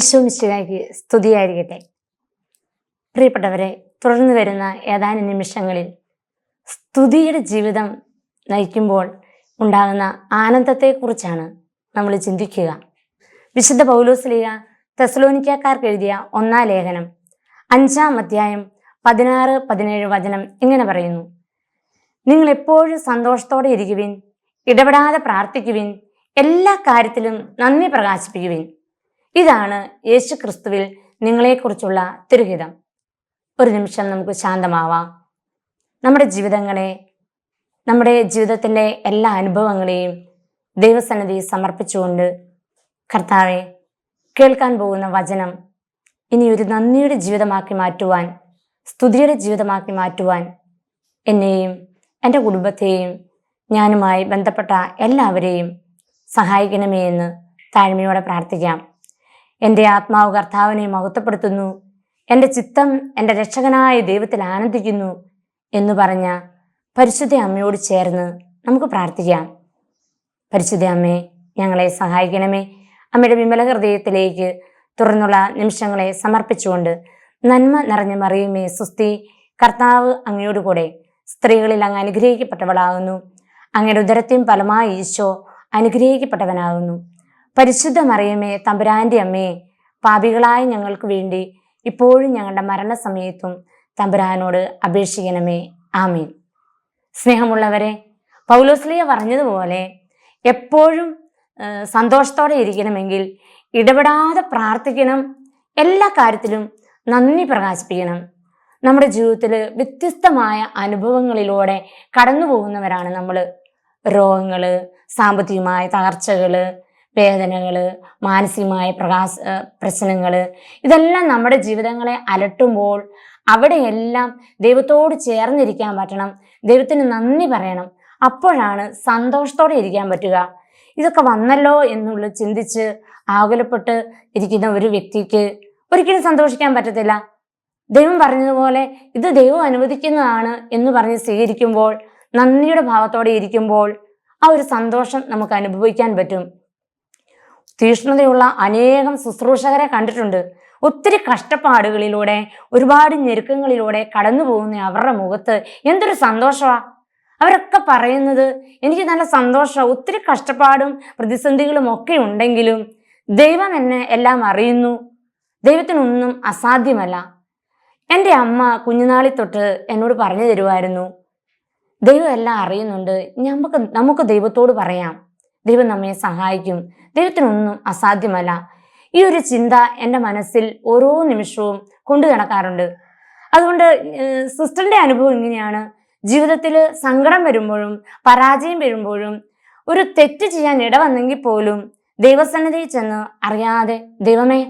ഈശോ സ്തുതിയായിരിക്കട്ടെ. പ്രിയപ്പെട്ടവരെ തുടർന്ന് വരുന്ന ഏതാനും നിമിഷങ്ങളിൽ സ്തുതിയുടെ ജീവിതം നയിക്കുമ്പോൾ ഉണ്ടാകുന്ന ആനന്ദത്തെക്കുറിച്ചാണ് നമ്മൾ ചിന്തിക്കുക. വിശുദ്ധ പൗലോസ്ലീഗ തെസലോനിക്കാർക്ക് എഴുതിയ ഒന്നാം ലേഖനം അഞ്ചാം അധ്യായം പതിനാറ് പതിനേഴ് വചനം ഇങ്ങനെ പറയുന്നു. നിങ്ങൾ എപ്പോഴും സന്തോഷത്തോടെ ഇരിക്കുവിൻ ഇടപെടാതെ പ്രാർത്ഥിക്കുവിൻ എല്ലാ കാര്യത്തിലും നന്ദി പ്രകാശിപ്പിക്കുവിൻ. ഇതാണ് യേശു ക്രിസ്തുവിൽ നിങ്ങളെക്കുറിച്ചുള്ള തിരുഹിതം. ഒരു നിമിഷം നമുക്ക് ശാന്തമാവാം. നമ്മുടെ ജീവിതങ്ങളെ നമ്മുടെ ജീവിതത്തിന്റെ എല്ലാ അനുഭവങ്ങളെയും ദൈവസന്നിധി സമർപ്പിച്ചുകൊണ്ട് കർത്താവെ കേൾക്കാൻ പോകുന്ന വചനം ഇനി ഒരു നന്ദിയുടെ ജീവിതമാക്കി മാറ്റുവാൻ സ്തുതിയുടെ ജീവിതമാക്കി മാറ്റുവാൻ എന്നെയും എന്റെ കുടുംബത്തെയും ഞാനുമായി ബന്ധപ്പെട്ട എല്ലാവരെയും സഹായിക്കണമേ എന്ന് താഴ്മയോടെ പ്രാർത്ഥിക്കാം. എന്റെ ആത്മാവ് കർത്താവിനെ മഹത്വപ്പെടുത്തുന്നു. എന്റെ ചിത്തം എന്റെ രക്ഷകനായ ദൈവത്തിൽ ആനന്ദിക്കുന്നു എന്ന് പറഞ്ഞ പരിശുദ്ധ അമ്മയോട് ചേർന്ന് നമുക്ക് പ്രാർത്ഥിക്കാം. പരിശുദ്ധ അമ്മേ ഞങ്ങളെ സഹായിക്കണമേ. അമ്മയുടെ വിമല ഹൃദയത്തിലേക്ക് തുറന്നുള്ള നിമിഷങ്ങളെ സമർപ്പിച്ചുകൊണ്ട് നന്മ നിറഞ്ഞ മറിയുമേ സുസ്തി കർത്താവ് അങ്ങയോട് കൂടെ സ്ത്രീകളിൽ അങ്ങ് അനുഗ്രഹിക്കപ്പെട്ടവളാകുന്നു. അങ്ങയുടെ ഉദരത്തെയും ഫലമായി ഈശോ അനുഗ്രഹിക്കപ്പെട്ടവനാകുന്നു. പരിശുദ്ധ മറിയമേ തമ്പുരാന്റെ അമ്മേ പാപികളായ ഞങ്ങൾക്ക് വേണ്ടി ഇപ്പോഴും ഞങ്ങളുടെ മരണസമയത്തും തമ്പുരാനോട് അപേക്ഷിക്കണമേ. ആമീൻ. സ്നേഹമുള്ളവരെ പൗലോസ്ലിയ പറഞ്ഞതുപോലെ എപ്പോഴും സന്തോഷത്തോടെ ഇരിക്കണമെങ്കിൽ ഇടപെടാതെ പ്രാർത്ഥിക്കണം എല്ലാ കാര്യത്തിലും നന്ദി പ്രകാശിപ്പിക്കണം. നമ്മുടെ ജീവിതത്തിൽ വ്യത്യസ്തമായ അനുഭവങ്ങളിലൂടെ കടന്നു പോകുന്നവരാണ് നമ്മൾ രോഗങ്ങൾ സാമ്പത്തികമായ തകർച്ചകൾ വേദനകൾ മാനസികമായ പ്രകാശ പ്രശ്നങ്ങൾ ഇതെല്ലാം നമ്മുടെ ജീവിതങ്ങളെ അലട്ടുമ്പോൾ അവിടെയെല്ലാം ദൈവത്തോട് ചേർന്നിരിക്കാൻ പറ്റണം. ദൈവത്തിന് നന്ദി പറയണം. അപ്പോഴാണ് സന്തോഷത്തോടെ ഇരിക്കാൻ പറ്റുക. ഇതൊക്കെ വന്നല്ലോ എന്നുള്ള ചിന്തിച്ച് ആകുലപ്പെട്ട് ഇരിക്കുന്ന ഒരു വ്യക്തിക്ക് ഒരിക്കലും സന്തോഷിക്കാൻ പറ്റത്തില്ല. ദൈവം പറഞ്ഞതുപോലെ ഇത് ദൈവം അനുവദിക്കുന്നതാണ് എന്ന് പറഞ്ഞ് സ്വീകരിക്കുമ്പോൾ നന്ദിയുടെ ഭാവത്തോടെ ഇരിക്കുമ്പോൾ ആ ഒരു സന്തോഷം നമുക്ക് അനുഭവിക്കാൻ പറ്റും. തീഷ്ണതയുള്ള അനേകം ശുശ്രൂഷകരെ കണ്ടിട്ടുണ്ട്. ഒത്തിരി കഷ്ടപ്പാടുകളിലൂടെ ഒരുപാട് ഞെരുക്കങ്ങളിലൂടെ കടന്നു പോകുന്ന അവരുടെ മുഖത്ത് എന്തൊരു സന്തോഷമാ. അവരൊക്കെ പറയുന്നത് എനിക്ക് നല്ല സന്തോഷം ഒത്തിരി കഷ്ടപ്പാടും പ്രതിസന്ധികളും ഒക്കെ ഉണ്ടെങ്കിലും ദൈവം എന്നെ എല്ലാം അറിയുന്നു. ദൈവത്തിനൊന്നും അസാധ്യമല്ല. എന്റെ അമ്മ കുഞ്ഞുനാളി തൊട്ട് എന്നോട് പറഞ്ഞു തരുമായിരുന്നു. ദൈവം എല്ലാം അറിയുന്നുണ്ട്. നമുക്ക് നമുക്ക് ദൈവത്തോട് പറയാം. ദൈവം നമ്മെ സഹായിക്കും. ദൈവത്തിനൊന്നും അസാധ്യമല്ല. ഈ ഒരു ചിന്ത എന്റെ മനസ്സിൽ ഓരോ നിമിഷവും കൊണ്ടു നടക്കാറുണ്ട്. അതുകൊണ്ട് സിസ്റ്ററിന്റെ അനുഭവം ഇങ്ങനെയാണ്. ജീവിതത്തിൽ സങ്കടം വരുമ്പോഴും പരാജയം വരുമ്പോഴും ഒരു തെറ്റ് ചെയ്യാൻ ഇടവന്നെങ്കിൽ പോലും ദൈവസന്നിധിയിൽ ചെന്ന് അറിയാതെ ദൈവമേ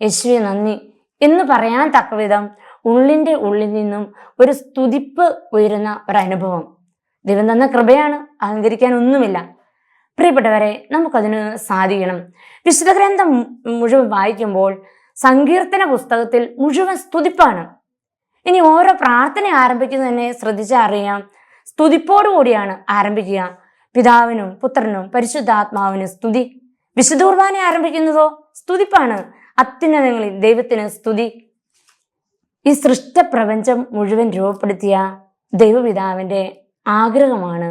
യേശുവെ നന്ദി എന്ന് പറയാൻ തക്കവിധം ഉള്ളിന്റെ ഉള്ളിൽ നിന്നും ഒരു സ്തുതിപ്പ് ഉയരുന്ന ഒരനുഭവം ദൈവം തന്ന കൃപയാണ് അഹങ്കരിക്കാൻ ഒന്നുമില്ല. പ്രിയപ്പെട്ടവരെ നമുക്കതിന് സാധിക്കണം. വിശുദ്ധ ഗ്രന്ഥം മുഴുവൻ വായിക്കുമ്പോൾ സങ്കീർത്തന പുസ്തകത്തിൽ മുഴുവൻ സ്തുതിപ്പാണ്. ഇനി ഓരോ പ്രാർത്ഥന ആരംഭിക്കുന്നത് തന്നെ ശ്രദ്ധിച്ചറിയാം അറിയാം. സ്തുതിപ്പോടു കൂടിയാണ് ആരംഭിക്കുക. പിതാവിനും പുത്രനും പരിശുദ്ധാത്മാവിനും സ്തുതി. വിശുദ്ധ ആരംഭിക്കുന്നതോ സ്തുതിപ്പാണ്. അത്യുന്നതങ്ങളിൽ ദൈവത്തിന് സ്തുതി. ഈ സൃഷ്ട പ്രപഞ്ചം മുഴുവൻ രൂപപ്പെടുത്തിയ ദൈവപിതാവിന്റെ ആഗ്രഹമാണ്.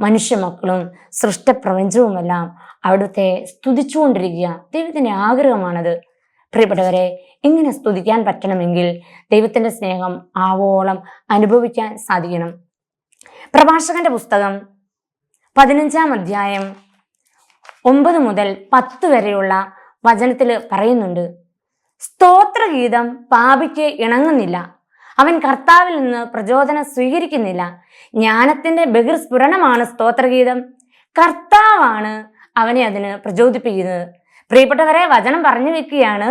മനുഷ്യമക്കളും സൃഷ്ടപ്രപഞ്ചവുമെല്ലാം അവിടുത്തെ സ്തുതിച്ചുകൊണ്ടിരിക്കുക ദൈവത്തിന്റെ ആഗ്രഹമാണത്. പ്രിയപ്പെട്ടവരെ ഇങ്ങനെ സ്തുതിക്കാൻ പറ്റണമെങ്കിൽ ദൈവത്തിന്റെ സ്നേഹം ആവോളം അനുഭവിക്കാൻ സാധിക്കണം. പ്രഭാഷകന്റെ പുസ്തകം പതിനഞ്ചാം അധ്യായം ഒമ്പത് മുതൽ പത്ത് വരെയുള്ള വചനത്തിൽ പറയുന്നുണ്ട് സ്തോത്രഗീതം പാപിക്ക് ഇണങ്ങുന്നില്ല. അവൻ കർത്താവിൽ നിന്ന് പ്രചോദനം സ്വീകരിക്കുന്നില്ല. ജ്ഞാനത്തിന്റെ ബഹിർസ്ഫുരണമാണ് സ്തോത്രഗീതം. കർത്താവാണ് അവനെ അതിന് പ്രചോദിപ്പിക്കുന്നത്. പ്രിയപ്പെട്ടവരെ വചനം പറഞ്ഞു വെക്കുകയാണ്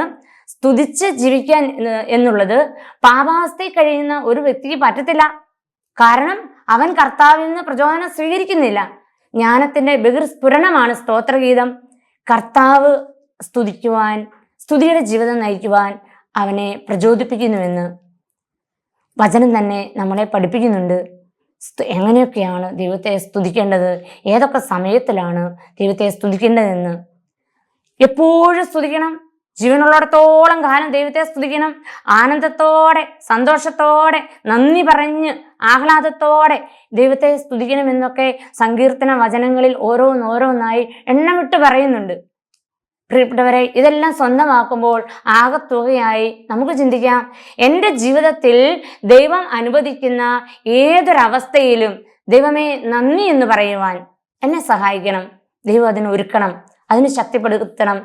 സ്തുതിച്ച് ജീവിക്കാൻ എന്നുള്ളത്. പാപാവസ്ഥയിൽ കഴിയുന്ന ഒരു വ്യക്തിക്ക് പറ്റത്തില്ല. കാരണം അവൻ കർത്താവിൽ നിന്ന് പ്രചോദനം സ്വീകരിക്കുന്നില്ല. ജ്ഞാനത്തിന്റെ ബഹിർസ്ഫുരണമാണ് സ്തോത്രഗീതം. കർത്താവ് സ്തുതിക്കുവാൻ സ്തുതിയുടെ ജീവിതം നയിക്കുവാൻ അവനെ പ്രചോദിപ്പിക്കുന്നുവെന്ന്. വചനം തന്നെ നമ്മളെ പഠിപ്പിക്കുന്നുണ്ട്. എങ്ങനെയൊക്കെയാണ് ദൈവത്തെ സ്തുതിക്കേണ്ടത്? ഏതൊക്കെ സമയത്തിലാണ് ദൈവത്തെ സ്തുതിക്കേണ്ടതെന്ന്? എപ്പോഴും സ്തുതിക്കണം. ജീവനുള്ളിടത്തോളം കാലം ദൈവത്തെ സ്തുതിക്കണം. ആനന്ദത്തോടെ സന്തോഷത്തോടെ നന്ദി പറഞ്ഞ് ആഹ്ലാദത്തോടെ ദൈവത്തെ സ്തുതിക്കണം എന്നൊക്കെ സങ്കീർത്തന വചനങ്ങളിൽ ഓരോന്നോരോന്നായി എണ്ണമിട്ട് പറയുന്നുണ്ട്. പ്രിയപ്പെട്ടവരെ ഇതെല്ലാം സ്വന്തമാക്കുമ്പോൾ ആകത്തുകയായി നമുക്ക് ചിന്തിക്കാം. എന്റെ ജീവിതത്തിൽ ദൈവം അനുവദിക്കുന്ന ഏതൊരവസ്ഥയിലും ദൈവമേ നന്ദി എന്ന് പറയുവാൻ എന്നെ സഹായിക്കണം. ദൈവം അതിന് ഒരുക്കണം അതിന് ശക്തിപ്പെടുത്തണം.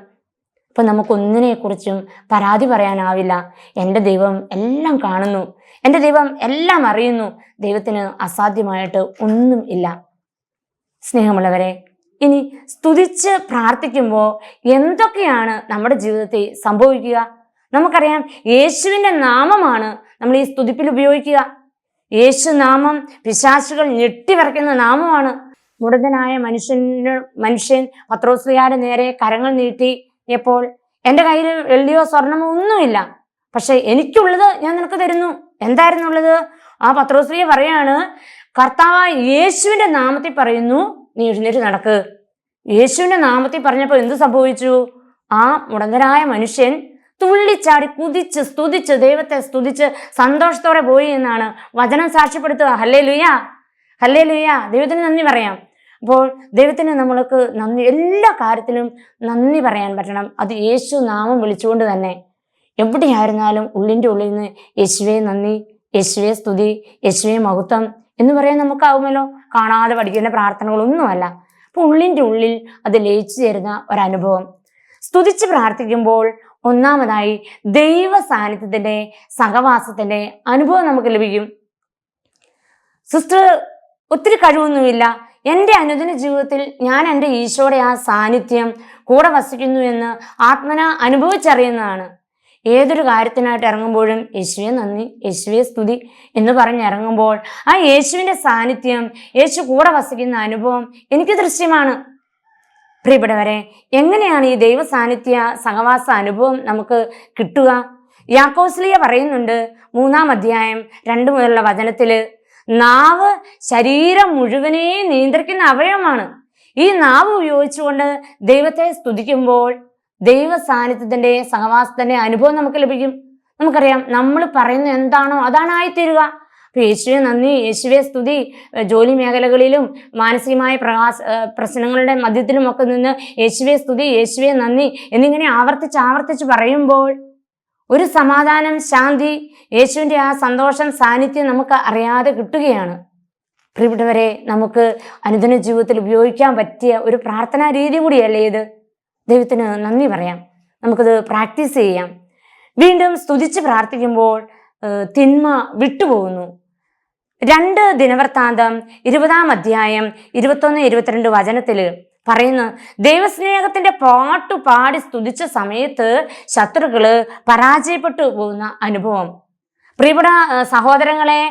ഇപ്പൊ നമുക്കൊന്നിനെക്കുറിച്ചും പരാതി പറയാനാവില്ല. എന്റെ ദൈവം എല്ലാം കാണുന്നു. എന്റെ ദൈവം എല്ലാം അറിയുന്നു. ദൈവത്തിന് അസാധ്യമായിട്ട് ഒന്നും ഇല്ല. സ്നേഹമുള്ളവരെ ഇനി സ്തുതിച്ച് പ്രാർത്ഥിക്കുമ്പോൾ എന്തൊക്കെയാണ് നമ്മുടെ ജീവിതത്തിൽ സംഭവിക്കുക? നമുക്കറിയാം യേശുവിന്റെ നാമമാണ് നമ്മൾ ഈ സ്തുതിപ്പിൽ ഉപയോഗിക്കുക. യേശു നാമം പിശാശുകൾ ഞെട്ടിവരയ്ക്കുന്ന നാമമാണ്. മുടന്തനായ മനുഷ്യന് മനുഷ്യൻ പത്രോസ്ലിയാരുടെ നേരെ കരങ്ങൾ നീട്ടി എപ്പോൾ? എന്റെ കയ്യിൽ വെള്ളിയോ സ്വർണമോ ഒന്നുമില്ല. പക്ഷെ എനിക്കുള്ളത് ഞാൻ നിനക്ക് തരുന്നു. എന്തായിരുന്നുള്ളത്? ആ പത്രോസ്ലിയ പറയാണ് കർത്താവ് യേശുവിന്റെ നാമത്തിൽ പറയുന്നു നീ എഴുന്നേറ്റ് നടക്ക്. യേശുവിന്റെ നാമത്തിൽ പറഞ്ഞപ്പോൾ എന്ത് സംഭവിച്ചു? ആ മുടന്തരായ മനുഷ്യൻ തുള്ളിച്ചാടി കുതിച്ച് സ്തുതിച്ച് ദൈവത്തെ സ്തുതിച്ച് സന്തോഷത്തോടെ പോയി എന്നാണ് വചനം സാക്ഷ്യപ്പെടുത്തുക. ഹല്ലേ ലുയ ഹല്ലേ ലുയ ദൈവത്തിന് നന്ദി പറയാം. അപ്പോൾ ദൈവത്തിന് നമ്മൾക്ക് നന്ദി എല്ലാ കാര്യത്തിലും നന്ദി പറയാൻ പറ്റണം. അത് യേശു നാമം വിളിച്ചുകൊണ്ട് തന്നെ. എവിടെയായിരുന്നാലും ഉള്ളിന്റെ ഉള്ളിൽ നിന്ന് യേശുവേ നന്ദി യേശുവേ സ്തുതി യേശുവേ മഹത്വം. എന്ന് പറയാൻ നമുക്കാവുമല്ലോ? കാണാതെ പഠിക്കുന്ന പ്രാർത്ഥനകളൊന്നുമല്ല. അപ്പൊ ഉള്ളിന്റെ ഉള്ളിൽ അത് ലയിച്ചു ചേരുന്ന ഒരനുഭവം. സ്തുതിച്ച് പ്രാർത്ഥിക്കുമ്പോൾ ഒന്നാമതായി ദൈവ സാന്നിധ്യത്തിന്റെ സഹവാസത്തിന്റെ അനുഭവം നമുക്ക് ലഭിക്കും. സിസ്റ്റർ ഒത്തിരി കഴിവൊന്നുമില്ല. എന്റെ അനുദിന ജീവിതത്തിൽ ഞാൻ എന്റെ ഈശോയുടെ ആ സാന്നിധ്യം കൂടെ വസിക്കുന്നു എന്ന് ആത്മന അനുഭവിച്ചറിയുന്നതാണ്. ഏതൊരു കാര്യത്തിനായിട്ട് ഇറങ്ങുമ്പോഴും യേശുവെ നന്ദി യേശുവെ സ്തുതി എന്ന് പറഞ്ഞ് ഇറങ്ങുമ്പോൾ ആ യേശുവിന്റെ സാന്നിധ്യം യേശു കൂടെ വസിക്കുന്ന അനുഭവം എനിക്ക് ദൃശ്യമാണ്. പ്രിയപ്പെട്ടവരെ എങ്ങനെയാണ് ഈ ദൈവ സാന്നിധ്യ സഹവാസ അനുഭവം നമുക്ക് കിട്ടുക? യാക്കോസ്ലിയ പറയുന്നുണ്ട് മൂന്നാം അധ്യായം രണ്ട് മുതലുള്ള വചനത്തിൽ നാവ് ശരീരം മുഴുവനെ നിയന്ത്രിക്കുന്ന അവയവമാണ്. ഈ നാവ് ഉപയോഗിച്ചുകൊണ്ട് ദൈവത്തെ സ്തുതിക്കുമ്പോൾ ദൈവ സാന്നിധ്യത്തിന്റെ സഹവാസത്തിന്റെ അനുഭവം നമുക്ക് ലഭിക്കും. നമുക്കറിയാം നമ്മൾ പറയുന്ന എന്താണോ അതാണ് ആയിത്തീരുക. അപ്പൊ യേശുവെ നന്ദി യേശുവെ സ്തുതി ജോലി മേഖലകളിലും മാനസികമായ പ്രകാശ പ്രശ്നങ്ങളുടെ മധ്യത്തിലും ഒക്കെ നിന്ന് യേശുവെ സ്തുതി യേശുവെ നന്ദി എന്നിങ്ങനെ ആവർത്തിച്ച് ആവർത്തിച്ച് പറയുമ്പോൾ ഒരു സമാധാനം ശാന്തി യേശുവിന്റെ ആ സന്തോഷം സാന്നിധ്യം നമുക്ക് അറിയാതെ കിട്ടുകയാണ്. പ്രിയപ്പെട്ടവരെ നമുക്ക് അനുദിന ജീവിതത്തിൽ ഉപയോഗിക്കാൻ പറ്റിയ ഒരു പ്രാർത്ഥനാ രീതി കൂടിയല്ലേ ഇത്? ദൈവത്തിന് നന്ദി പറയാം. നമുക്കത് പ്രാക്ടീസ് ചെയ്യാം. വീണ്ടും സ്തുതിച്ച് പ്രാർത്ഥിക്കുമ്പോൾ തിന്മ വിട്ടുപോകുന്നു. രണ്ട് ദിനവൃത്താന്തം ഇരുപതാം അധ്യായം ഇരുപത്തൊന്ന് ഇരുപത്തിരണ്ട് വചനത്തിൽ പറയുന്നു ദൈവസ്നേഹത്തിന്റെ പാട്ടു പാടി സ്തുതിച്ച സമയത്ത് ശത്രുക്കൾ പരാജയപ്പെട്ടു പോകുന്ന അനുഭവം. പ്രിയപ്പെട്ട സഹോദരങ്ങളെ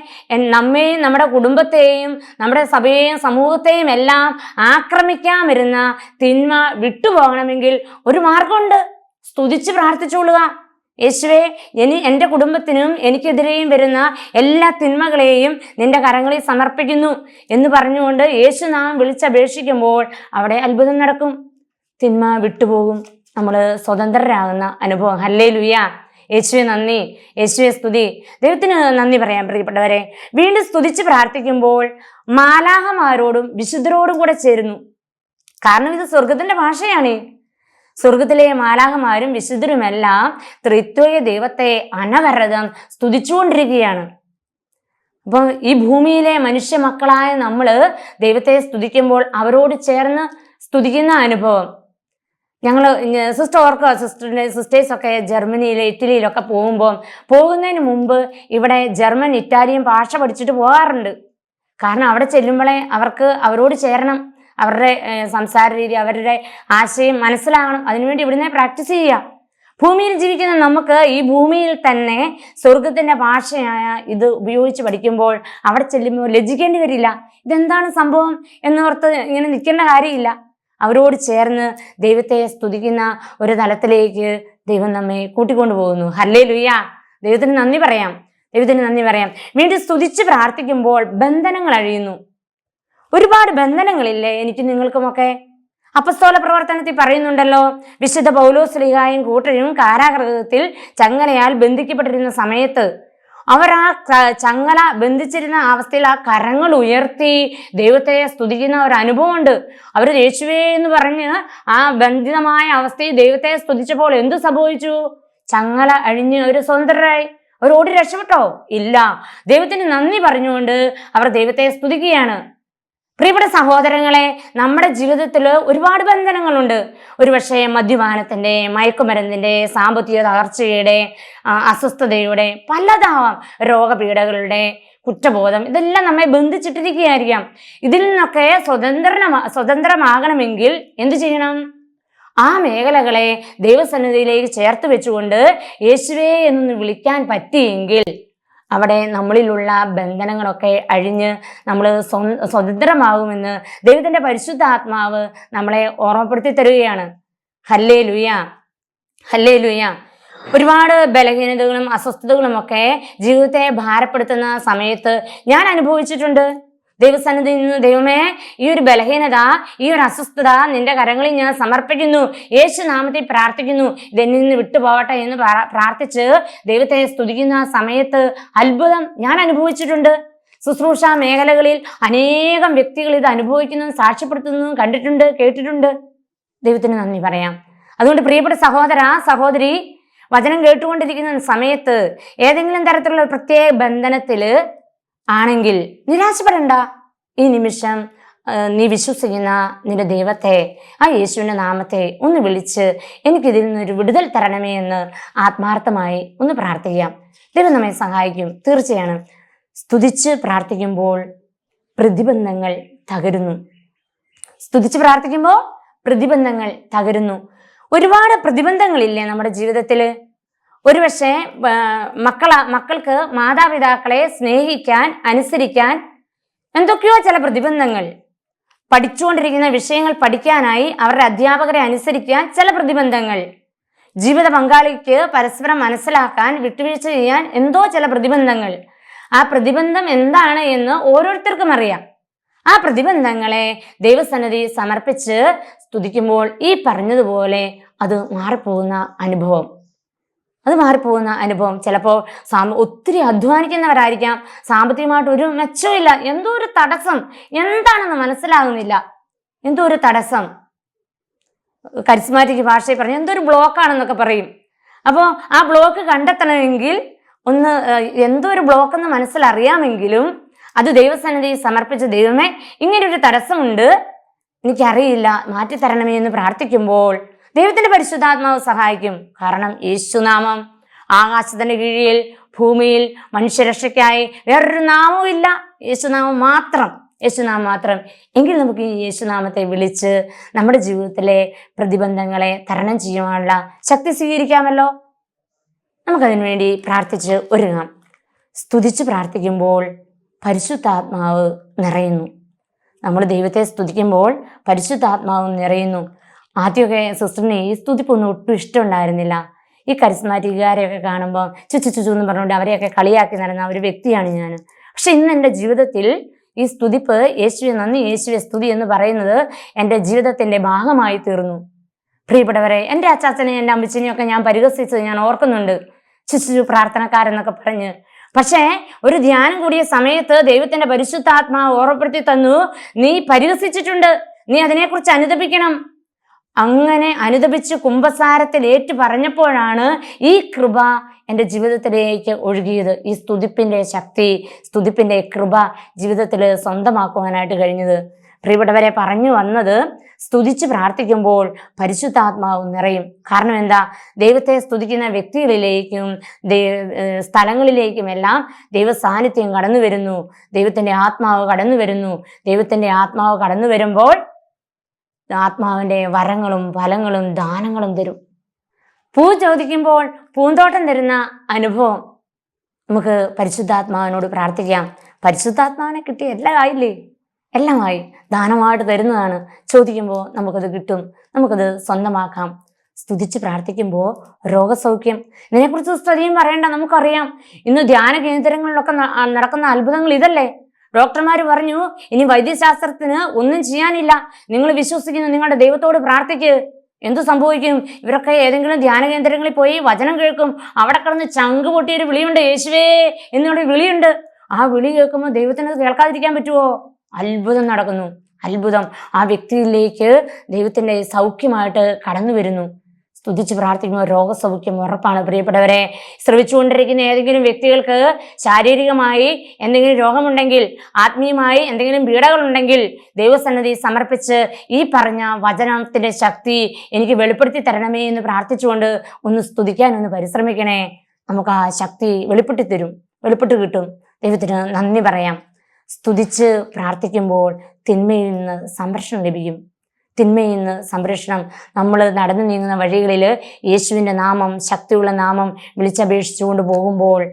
നമ്മെയും നമ്മുടെ കുടുംബത്തെയും നമ്മുടെ സഭയെയും സമൂഹത്തെയും എല്ലാം ആക്രമിക്കാൻ വരുന്ന തിന്മ വിട്ടുപോകണമെങ്കിൽ ഒരു മാർഗമുണ്ട്. സ്തുതിച്ച് പ്രാർത്ഥിച്ചുകൊള്ളുക. യേശുവേ എനി എന്റെ കുടുംബത്തിനും എനിക്കെതിരെയും വരുന്ന എല്ലാ തിന്മകളെയും നിന്റെ കരങ്ങളിൽ സമർപ്പിക്കുന്നു എന്ന് പറഞ്ഞുകൊണ്ട് യേശു നാം വിളിച്ചപേക്ഷിക്കുമ്പോൾ അവിടെ അത്ഭുതം നടക്കും. തിന്മ വിട്ടുപോകും. നമ്മൾ സ്വതന്ത്രരാകുന്ന അനുഭവം. ഹല്ലേ ലുയ യേശുവെ നന്ദി. യേശുവെ സ്തുതി. ദൈവത്തിന് നന്ദി പറയാൻ പ്രിയപ്പെട്ടവരെ. വീണ്ടും സ്തുതിച്ച് പ്രാർത്ഥിക്കുമ്പോൾ മാലാഹമാരോടും വിശുദ്ധരോടും കൂടെ ചേരുന്നു. കാരണം ഇത് സ്വർഗത്തിന്റെ ഭാഷയാണ്. സ്വർഗത്തിലെ മാലാഹമാരും വിശുദ്ധരുമെല്ലാം ത്രിത്വയ ദൈവത്തെ അനവരതം സ്തുതിച്ചുകൊണ്ടിരിക്കുകയാണ്. അപ്പോൾ ഈ ഭൂമിയിലെ മനുഷ്യ മക്കളായ നമ്മൾ ദൈവത്തെ സ്തുതിക്കുമ്പോൾ അവരോട് ചേർന്ന് സ്തുതിക്കുന്ന അനുഭവം. ഞങ്ങൾ സിസ്റ്റർ ഓർക്കുക സിസ്റ്ററിന്റെ സിസ്റ്റേഴ്സൊക്കെ ജർമ്മനിയിലെ ഇറ്റലിയിലൊക്കെ പോകുമ്പോൾ പോകുന്നതിന് മുമ്പ് ഇവിടെ ജർമ്മൻ ഇറ്റാലിയൻ ഭാഷ പഠിച്ചിട്ട് പോകാറുണ്ട്. കാരണം അവിടെ ചെല്ലുമ്പോഴേ അവർക്ക് അവരോട് ചേരണം. അവരുടെ സംസാര രീതി അവരുടെ ആശയം മനസ്സിലാകണം. അതിനുവേണ്ടി ഇവിടുന്ന് പ്രാക്ടീസ് ചെയ്യുക. ഭൂമിയിൽ ജീവിക്കുന്ന നമുക്ക് ഈ ഭൂമിയിൽ തന്നെ സ്വർഗത്തിന്റെ ഭാഷയായ ഇത് ഉപയോഗിച്ച് പഠിക്കുമ്പോൾ അവിടെ ചെല്ലുമ്പോൾ ലജ്ജിക്കേണ്ടി വരില്ല. ഇതെന്താണ് സംഭവം എന്നോർത്ത് ഇങ്ങനെ നിൽക്കേണ്ട കാര്യമില്ല. അവരോട് ചേർന്ന് ദൈവത്തെ സ്തുതിക്കുന്ന ഒരു തലത്തിലേക്ക് ദൈവം നമ്മെ കൂട്ടിക്കൊണ്ടു പോകുന്നു. ഹല്ലേ ലുയ്യ ദൈവത്തിന് നന്ദി പറയാം. ദൈവത്തിന് നന്ദി പറയാം. വീണ്ടും സ്തുതിച്ച് പ്രാർത്ഥിക്കുമ്പോൾ ബന്ധനങ്ങൾ അഴിയുന്നു. ഒരുപാട് ബന്ധനങ്ങളില്ലേ എനിക്ക് നിങ്ങൾക്കുമൊക്കെ? അപ്പസ്തോല പ്രവർത്തനത്തിൽ പറയുന്നുണ്ടല്ലോ വിശുദ്ധ പൗലോസ്ലിഹായും കൂട്ടരും കാരാഗ്രഹത്തിൽ ചങ്ങനയാൽ ബന്ധിക്കപ്പെട്ടിരുന്ന സമയത്ത് അവർ ആ ചങ്ങല ബന്ധിച്ചിരുന്ന അവസ്ഥയിൽ ആ കരങ്ങൾ ഉയർത്തി ദൈവത്തെ സ്തുതിക്കുന്ന ഒരു അനുഭവമുണ്ട്. അവർ യേശുവേ എന്ന് പറഞ്ഞ് ആ ബന്ധിതമായ അവസ്ഥയിൽ ദൈവത്തെ സ്തുതിച്ചപ്പോൾ എന്തു സംഭവിച്ചു? ചങ്ങല അഴിഞ്ഞ് ഒരു സ്വതന്ത്രരായി. അവർ ഓടി രക്ഷപ്പെട്ടോ? ഇല്ല. ദൈവത്തിന് നന്ദി പറഞ്ഞുകൊണ്ട് അവർ ദൈവത്തെ സ്തുതിക്കുകയാണ്. പ്രിയപ്പെട്ട സഹോദരങ്ങളെ നമ്മുടെ ജീവിതത്തിൽ ഒരുപാട് ബന്ധനങ്ങളുണ്ട്. ഒരുപക്ഷെ മദ്യപാനത്തിന്റെ മയക്കുമരുന്നിന്റെ സാമ്പത്തിക തകർച്ചയുടെ അസ്വസ്ഥതയുടെ പലതാവാം രോഗപീഠകളുടെ കുറ്റബോധം. ഇതെല്ലാം നമ്മെ ബന്ധിച്ചിട്ടിരിക്കുകയായിരിക്കാം. ഇതിൽ നിന്നൊക്കെ സ്വതന്ത്രന സ്വതന്ത്രമാകണമെങ്കിൽ എന്തു ചെയ്യണം? ആ മേഖലകളെ ദൈവസന്നിധിയിലേക്ക് ചേർത്ത് വെച്ചുകൊണ്ട് യേശുവേ എന്നൊന്ന് വിളിക്കാൻ പറ്റിയെങ്കിൽ അവിടെ നമ്മളിലുള്ള ബന്ധനങ്ങളൊക്കെ അഴിഞ്ഞ് നമ്മൾ സ്വതന്ത്രമാകുമെന്ന് ദൈവത്തിന്റെ പരിശുദ്ധ ആത്മാവ് നമ്മളെ ഓർമ്മപ്പെടുത്തി തരികയാണ്. ഹല്ലേ ലുയ ഹല്ലേ ലുയ ഒരുപാട് ബലഹീനതകളും അസ്വസ്ഥതകളും ഒക്കെ ജീവിതത്തെ ഭാരപ്പെടുത്തുന്ന സമയത്ത് ഞാൻ അനുഭവിച്ചിട്ടുണ്ട്. ദൈവസന്നിധിയിൽ നിന്ന് ദൈവമേ ഈ ഒരു ബലഹീനത ഈ ഒരു അസ്വസ്ഥത നിന്റെ കരങ്ങളിൽ ഞാൻ സമർപ്പിക്കുന്നു. യേശു നാമത്തിൽ പ്രാർത്ഥിക്കുന്നു. ഇതെന്നിൽ നിന്ന് വിട്ടുപോകട്ടെ എന്ന് പ്രാ- പ്രാർത്ഥിച്ച് ദൈവത്തെ സ്തുതിക്കുന്ന സമയത്ത് അത്ഭുതം ഞാൻ അനുഭവിച്ചിട്ടുണ്ട്. ശുശ്രൂഷ മേഖലകളിൽ അനേകം വ്യക്തികൾ ഇത് അനുഭവിക്കുന്നതും സാക്ഷ്യപ്പെടുത്തുന്നതും കണ്ടിട്ടുണ്ട് കേട്ടിട്ടുണ്ട്. ദൈവത്തിന് നന്ദി പറയാം. അതുകൊണ്ട് പ്രിയപ്പെട്ട സഹോദര സഹോദരി വചനം കേട്ടുകൊണ്ടിരിക്കുന്ന സമയത്ത് ഏതെങ്കിലും തരത്തിലുള്ള പ്രത്യേക ബന്ധനത്തിൽ ആണെങ്കിൽ നിരാശപ്പെടണ്ട. ഈ നിമിഷം നീ വിശ്വസിക്കുന്ന നിന്റെ ദൈവത്തെ ആ യേശുവിന്റെ നാമത്തെ ഒന്ന് വിളിച്ച് എനിക്കിതിൽ നിന്നൊരു വിടുതൽ തരണമേ എന്ന് ആത്മാർത്ഥമായി ഒന്ന് പ്രാർത്ഥിക്കാം. ദൈവം നമ്മെ സഹായിക്കും. തീർച്ചയാണ്. സ്തുതിച്ച് പ്രാർത്ഥിക്കുമ്പോൾ പ്രതിബന്ധങ്ങൾ തകരുന്നു. സ്തുതിച്ച് പ്രാർത്ഥിക്കുമ്പോൾ പ്രതിബന്ധങ്ങൾ തകരുന്നു. ഒരുപാട് പ്രതിബന്ധങ്ങളില്ലേ നമ്മുടെ ജീവിതത്തിൽ ഒരുപക്ഷെ പക്ഷേ മക്കള മക്കൾക്ക് മാതാപിതാക്കളെ സ്നേഹിക്കാൻ അനുസരിക്കാൻ എന്തൊക്കെയോ ചില പ്രതിബന്ധങ്ങൾ. പഠിച്ചുകൊണ്ടിരിക്കുന്ന വിഷയങ്ങൾ പഠിക്കാനായി അവരുടെ അധ്യാപകരെ അനുസരിക്കാൻ ചില പ്രതിബന്ധങ്ങൾ. ജീവിത പങ്കാളിക്ക് പരസ്പരം മനസ്സിലാക്കാൻ വിട്ടുവീഴ്ച ചെയ്യാൻ എന്തോ ചില പ്രതിബന്ധങ്ങൾ. ആ പ്രതിബന്ധം എന്താണ് എന്ന് ഓരോരുത്തർക്കും അറിയാം. ആ പ്രതിബന്ധങ്ങളെ ദൈവസന്നിധി സമർപ്പിച്ച് സ്തുതിക്കുമ്പോൾ ഈ പറഞ്ഞതുപോലെ അത് മാറിപ്പോകുന്ന അനുഭവം. അത് മാറിപ്പോകുന്ന അനുഭവം. ചിലപ്പോൾ സാമ്പ ഒത്തിരി അധ്വാനിക്കുന്നവരായിരിക്കാം. സാമ്പത്തികമായിട്ട് ഒരു മെച്ചമില്ല എന്തോ ഒരു തടസ്സം. എന്താണെന്ന് മനസ്സിലാകുന്നില്ല എന്തോ ഒരു തടസ്സം. കരിസ്മാറ്റിക് ഭാഷയിൽ പറഞ്ഞു എന്തോ ഒരു ബ്ലോക്കാണെന്നൊക്കെ പറയും. അപ്പോൾ ആ ബ്ലോക്ക് കണ്ടെത്തണമെങ്കിൽ ഒന്ന് എന്തോ ഒരു ബ്ലോക്ക് എന്ന് മനസ്സിലറിയാമെങ്കിലും അത് ദൈവസന്നിധി സമർപ്പിച്ച ദൈവമേ ഇങ്ങനൊരു തടസ്സമുണ്ട്. എനിക്കറിയില്ല. മാറ്റിത്തരണമേ എന്ന് പ്രാർത്ഥിക്കുമ്പോൾ ദൈവത്തിന്റെ പരിശുദ്ധാത്മാവ് സഹായിക്കും. കാരണം യേശുനാമം ആകാശത്തിന്റെ കീഴിൽ ഭൂമിയിൽ മനുഷ്യരക്ഷയ്ക്കായി വേറൊരു നാമവും ഇല്ല. യേശുനാമം മാത്രം യേശുനാമം മാത്രം. എങ്കിൽ നമുക്ക് ഈ യേശുനാമത്തെ വിളിച്ച് നമ്മുടെ ജീവിതത്തിലെ പ്രതിബന്ധങ്ങളെ തരണം ചെയ്യുവാനുള്ള ശക്തി സ്വീകരിക്കാമല്ലോ. നമുക്കതിനു വേണ്ടി പ്രാർത്ഥിച്ച് ഒരുങ്ങാം. സ്തുതിച്ച് പ്രാർത്ഥിക്കുമ്പോൾ പരിശുദ്ധാത്മാവ് നിറയുന്നു. നമ്മൾ ദൈവത്തെ സ്തുതിക്കുമ്പോൾ പരിശുദ്ധാത്മാവ് നിറയുന്നു. ആദ്യമൊക്കെ സിസ്റ്ററിന് ഈ സ്തുതിപ്പൊന്നും ഒട്ടും ഇഷ്ടമുണ്ടായിരുന്നില്ല. ഈ കരിസ്മാറ്റിക്കാരെയൊക്കെ കാണുമ്പോൾ ചുച്ചു ചുച്ചു എന്ന് പറഞ്ഞുകൊണ്ട് അവരെയൊക്കെ കളിയാക്കി നടന്ന ഒരു വ്യക്തിയാണ് ഞാൻ. പക്ഷെ ഇന്ന് എന്റെ ജീവിതത്തിൽ ഈ സ്തുതിപ്പ് യേശുവെ നന്ദി യേശുവെ സ്തുതി എന്ന് പറയുന്നത് എന്റെ ജീവിതത്തിന്റെ ഭാഗമായി തീർന്നു. പ്രിയപ്പെട്ടവരെ എന്റെ അച്ചാച്ചനെയും എന്റെ അമ്മച്ചിനെയൊക്കെ ഞാൻ പരിഹസിച്ചത് ഞാൻ ഓർക്കുന്നുണ്ട്. ശിശു പ്രാർത്ഥനക്കാരെന്നൊക്കെ പറഞ്ഞ്. പക്ഷേ ഒരു ധ്യാനം കൂടിയ സമയത്ത് ദൈവത്തിന്റെ പരിശുദ്ധാത്മാവ് ഓർമ്മപ്പെടുത്തി തന്നു നീ പരിഹസിച്ചിട്ടുണ്ട്. നീ അതിനെക്കുറിച്ച് അനുദപിക്കണം. അങ്ങനെ അനുദപിച്ച് കുംഭസാരത്തിൽ ഏറ്റു പറഞ്ഞപ്പോഴാണ് ഈ കൃപ എന്റെ ജീവിതത്തിലേക്ക് ഒഴുകിയത്. ഈ സ്തുതിപ്പിന്റെ ശക്തി സ്തുതിപ്പിന്റെ കൃപ ജീവിതത്തിൽ സ്വന്തമാക്കുവാനായിട്ട് കഴിഞ്ഞത്. പ്രിയപ്പെട്ടവരെ പറഞ്ഞു വന്നത് സ്തുതിച്ച് പ്രാർത്ഥിക്കുമ്പോൾ പരിശുദ്ധാത്മാവ് നിറയും. കാരണം എന്താ? ദൈവത്തെ സ്തുതിക്കുന്ന വ്യക്തികളിലേക്കും സ്ഥലങ്ങളിലേക്കും എല്ലാം ദൈവ സാന്നിധ്യം കടന്നു വരുന്നു ദൈവത്തിന്റെ ആത്മാവ് കടന്നു വരുന്നു ദൈവത്തിന്റെ ആത്മാവ് കടന്നു വരുമ്പോൾ ആത്മാവിന്റെ വരങ്ങളും ഫലങ്ങളും ദാനങ്ങളും തരും. പൂ ചോദിക്കുമ്പോൾ പൂന്തോട്ടം തരുന്ന അനുഭവം നമുക്ക് പരിശുദ്ധാത്മാവിനോട് പ്രാർത്ഥിക്കാം. പരിശുദ്ധാത്മാവിനെ കിട്ടിയ എല്ലാം ആയില്ലേ? എല്ലാമായി ദാനമായിട്ട് തരുന്നതാണ്. ചോദിക്കുമ്പോൾ നമുക്കത് കിട്ടും. നമുക്കത് സ്വന്തമാക്കാം. സ്തുതിച്ച് പ്രാർത്ഥിക്കുമ്പോൾ രോഗസൗഖ്യം. ഇതിനെക്കുറിച്ച് സ്തുതിയും പറയേണ്ട നമുക്കറിയാം. ഇന്ന് ധ്യാന കേന്ദ്രങ്ങളിലൊക്കെ നടക്കുന്ന അത്ഭുതങ്ങൾ ഇതല്ലേ? ഡോക്ടർമാർ പറഞ്ഞു ഇനി വൈദ്യശാസ്ത്രത്തിന് ഒന്നും ചെയ്യാനില്ല. നിങ്ങൾ വിശ്വസിക്കുന്നു നിങ്ങളുടെ ദൈവത്തോട് പ്രാർത്ഥിക്ക്. എന്തു സംഭവിക്കും? ഇവരൊക്കെ ഏതെങ്കിലും ധ്യാന കേന്ദ്രങ്ങളിൽ പോയി വചനം കേൾക്കും. അവിടെ കിടന്ന് ചങ്ക് പൊട്ടിയൊരു വിളിയുണ്ട് യേശുവേ എന്നൊരു വിളിയുണ്ട്. ആ വിളി കേൾക്കുമ്പോൾ ദൈവത്തിന് കേൾക്കാതിരിക്കാൻ പറ്റുമോ അത്ഭുതം നടക്കുന്നു. അത്ഭുതം. ആ വ്യക്തിയിലേക്ക് ദൈവത്തിന്റെ സൗഖ്യമായിട്ട് കടന്നു വരുന്നു. സ്തുതിച്ച് പ്രാർത്ഥിക്കുമ്പോൾ രോഗസൗഖ്യം ഉറപ്പാണ്. പ്രിയപ്പെട്ടവരെ ശ്രമിച്ചുകൊണ്ടിരിക്കുന്ന ഏതെങ്കിലും വ്യക്തികൾക്ക് ശാരീരികമായി എന്തെങ്കിലും രോഗമുണ്ടെങ്കിൽ ആത്മീയമായി എന്തെങ്കിലും പീഡകളുണ്ടെങ്കിൽ ദൈവസന്നിധി സമർപ്പിച്ച് ഈ പറഞ്ഞ വചനത്തിന്റെ ശക്തി എനിക്ക് വെളിപ്പെടുത്തി തരണമേ എന്ന് പ്രാർത്ഥിച്ചുകൊണ്ട് ഒന്ന് സ്തുതിക്കാൻ ഒന്ന് പരിശ്രമിക്കണേ. നമുക്ക് ആ ശക്തി വെളിപ്പെട്ടി തരും വെളിപ്പെട്ട് കിട്ടും. ദൈവത്തിന് നന്ദി പറയാം. സ്തുതിച്ച് പ്രാർത്ഥിക്കുമ്പോൾ തിന്മയിൽ നിന്ന് സംരക്ഷണം ലഭിക്കും. തിന്മയിൽ നിന്ന് സംരക്ഷണം. നമ്മൾ നടന്നു നീങ്ങുന്ന വഴികളിൽ യേശുവിന്റെ നാമം ശക്തിയുള്ള നാമം വിളിച്ചപേക്ഷിച്ചുകൊണ്ട് പോകുമ്പോൾ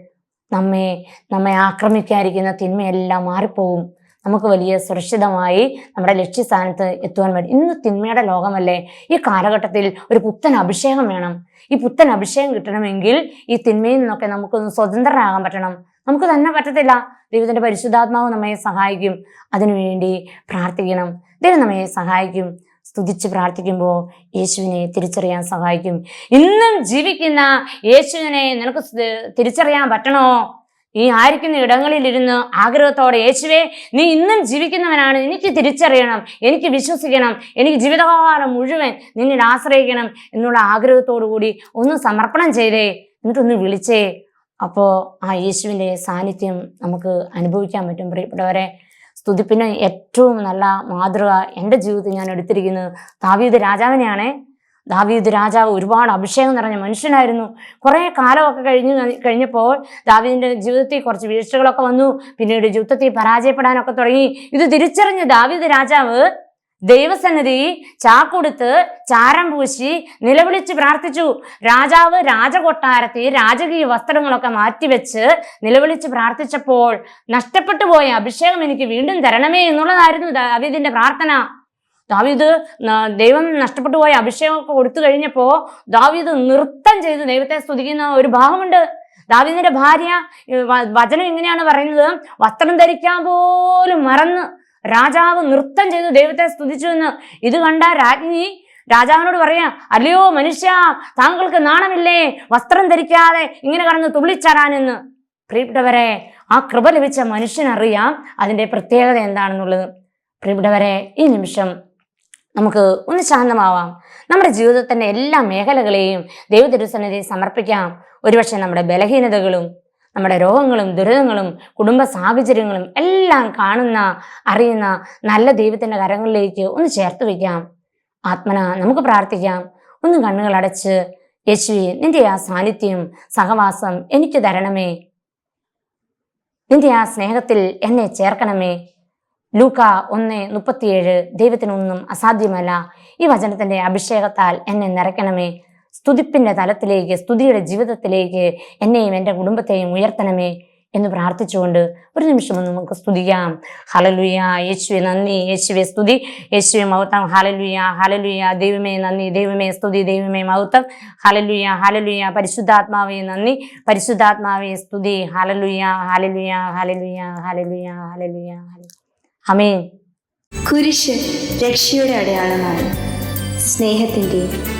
നമ്മെ നമ്മെ ആക്രമിക്കാതിരിക്കുന്ന തിന്മയെല്ലാം മാറിപ്പോകും. നമുക്ക് വലിയ സുരക്ഷിതമായി നമ്മുടെ ലക്ഷ്യസ്ഥാനത്ത് എത്തുവാൻ വേണ്ടി ഇന്ന് തിന്മയുടെ ലോകമല്ലേ? ഈ കാലഘട്ടത്തിൽ ഒരു പുത്തൻ അഭിഷേകം വേണം. ഈ പുത്തൻ അഭിഷേകം കിട്ടണമെങ്കിൽ ഈ തിന്മയിൽ നിന്നൊക്കെ നമുക്കൊന്ന് സ്വതന്ത്രരാകാൻ പറ്റണം. നമുക്ക് തന്നെ പറ്റത്തില്ല. ദൈവത്തിന്റെ പരിശുദ്ധാത്മാവ് നമ്മെ സഹായിക്കും. അതിനുവേണ്ടി പ്രാർത്ഥിക്കണം. ദൈവം നമ്മെ സഹായിക്കും. സ്തുതിച്ച് പ്രാർത്ഥിക്കുമ്പോൾ യേശുവിനെ തിരിച്ചറിയാൻ സഹായിക്കും. ഇന്നും ജീവിക്കുന്ന യേശുവിനെ നിനക്ക് തിരിച്ചറിയാൻ പറ്റണോ? ഈ ആയിരിക്കുന്ന ഇടങ്ങളിലിരുന്ന് ആഗ്രഹത്തോടെ യേശുവേ നീ ഇന്നും ജീവിക്കുന്നവനാണ്. എനിക്ക് തിരിച്ചറിയണം. എനിക്ക് വിശ്വസിക്കണം. എനിക്ക് ജീവിതകാലം മുഴുവൻ നിന്നിൽ ആശ്രയിക്കണം എന്നുള്ള ആഗ്രഹത്തോടു കൂടി ഒന്ന് സമർപ്പണം ചെയ്തേ. എന്നിട്ടൊന്ന് വിളിച്ചേ. അപ്പോൾ ആ യേശുവിന്റെ സാന്നിധ്യം നമുക്ക് അനുഭവിക്കാൻ പറ്റും. പ്രിയപ്പെട്ടവരെ സ്തുതിപ്പിന് ഏറ്റവും നല്ല മാതൃക എന്റെ ജീവിതത്തിൽ ഞാൻ എടുത്തിരിക്കുന്നത് ദാവീദ് രാജാവിനെയാണേ. ദാവീദ് രാജാവ് ഒരുപാട് അഭിഷേകം നിറഞ്ഞ മനുഷ്യനായിരുന്നു. കുറേ കാലമൊക്കെ കഴിഞ്ഞു കഴിഞ്ഞപ്പോൾ ദാവീദിന്റെ ജീവിതത്തിൽ കുറച്ച് വീഴ്ചകളൊക്കെ വന്നു. പിന്നീട് ജീവിതത്തിൽ പരാജയപ്പെടാനൊക്കെ തുടങ്ങി. ഇത് തിരിച്ചറിഞ്ഞ ദാവീദ് രാജാവ് ദൈവസന്നിധി ചാക്കൊടുത്ത് ചാരം പൂശി നിലവിളിച്ച് പ്രാർത്ഥിച്ചു. രാജാവ് രാജകൊട്ടാരത്തിൽ രാജകീയ വസ്ത്രങ്ങളൊക്കെ മാറ്റിവെച്ച് നിലവിളിച്ച് പ്രാർത്ഥിച്ചപ്പോൾ നഷ്ടപ്പെട്ടു പോയ അഭിഷേകം എനിക്ക് വീണ്ടും തരണമേ എന്നുള്ളതായിരുന്നു ദാവീദിന്റെ പ്രാർത്ഥന. ദാവീദ് ദൈവം നഷ്ടപ്പെട്ടു പോയ അഭിഷേകമൊക്കെ കൊടുത്തു കഴിഞ്ഞപ്പോ ദാവീദ് നൃത്തം ചെയ്ത് ദൈവത്തെ സ്തുതിക്കുന്ന ഒരു ഭാഗമുണ്ട് ദാവീദിന്റെ ഭാര്യ വചനം എങ്ങനെയാണ് പറയുന്നത്? വസ്ത്രം ധരിക്കാൻ പോലും മറന്ന് രാജാവ് നൃത്തം ചെയ്തു ദൈവത്തെ സ്തുതിച്ചു എന്ന്. ഇത് കണ്ട രാജ്ഞി രാജാവിനോട് പറയാ അല്ലയോ മനുഷ്യ താങ്കൾക്ക് നാണമില്ലേ? വസ്ത്രം ധരിക്കാതെ ഇങ്ങനെ കടന്ന് തുള്ളിച്ചാടാനെന്ന് പ്രിയപ്പെട്ടവരെ ആ കൃപ ലഭിച്ച മനുഷ്യനറിയാം അതിന്റെ പ്രത്യേകത എന്താണെന്നുള്ളത്. പ്രിയപ്പെട്ടവരെ ഈ നിമിഷം നമുക്ക് ഒന്ന് ശാന്തമാവാം. നമ്മുടെ ജീവിതത്തിന്റെ എല്ലാ മേഖലകളെയും ദൈവതിരുസന്നിധി സമർപ്പിക്കാം. ഒരുപക്ഷെ നമ്മുടെ ബലഹീനതകളും നമ്മുടെ രോഗങ്ങളും ദുരിതങ്ങളും കുടുംബ സാഹചര്യങ്ങളും എല്ലാം കാണുന്ന അറിയുന്ന നല്ല ദൈവത്തിന്റെ കരങ്ങളിലേക്ക് ഒന്ന് ചേർത്ത് വയ്ക്കാം. ആത്മന നമുക്ക് പ്രാർത്ഥിക്കാം. ഒന്ന് കണ്ണുകൾ അടച്ച് യേശുവെ നിന്റെ ആ സാന്നിധ്യം സഹവാസം എനിക്ക് തരണമേ. നിന്റെ ആ സ്നേഹത്തിൽ എന്നെ ചേർക്കണമേ. ലൂക്ക ഒന്ന് മുപ്പത്തിയേഴ് ദൈവത്തിനൊന്നും അസാധ്യമല്ല. ഈ വചനത്തിന്റെ അഭിഷേകത്താൽ എന്നെ നിറയ്ക്കണമേ. സ്തുതിപ്പിന്റെ തലത്തിലേക്ക് സ്തുതിയുടെ ജീവിതത്തിലേക്ക് എന്നെയും എന്റെ കുടുംബത്തെയും ഉയർത്തണമേ എന്ന് പ്രാർത്ഥിച്ചുകൊണ്ട് ഒരു നിമിഷം നമുക്ക് സ്തുതിക്കാം. ഹലലുയ യേശുവെ നന്ദി. യേശുവെ സ്തുതി. യേശുവെ മൗത്തം ഹലലുയ ഹലലുയ ദൈവമേ നന്ദി. ദൈവമേ സ്തുതി. ദൈവമേ മൗത്തം ഹലലുയ ഹലലുയ പരിശുദ്ധാത്മാവേ നന്ദി. പരിശുദ്ധാത്മാവേ സ്തുതി. ഹലലുയ ഹലലുയ ഹലലുയ ഹലലുയ ഹലലുയ അമേ കുരിശ് രക്ഷയുടെ അടയാളമാണ് സ്നേഹത്തിന്റെയും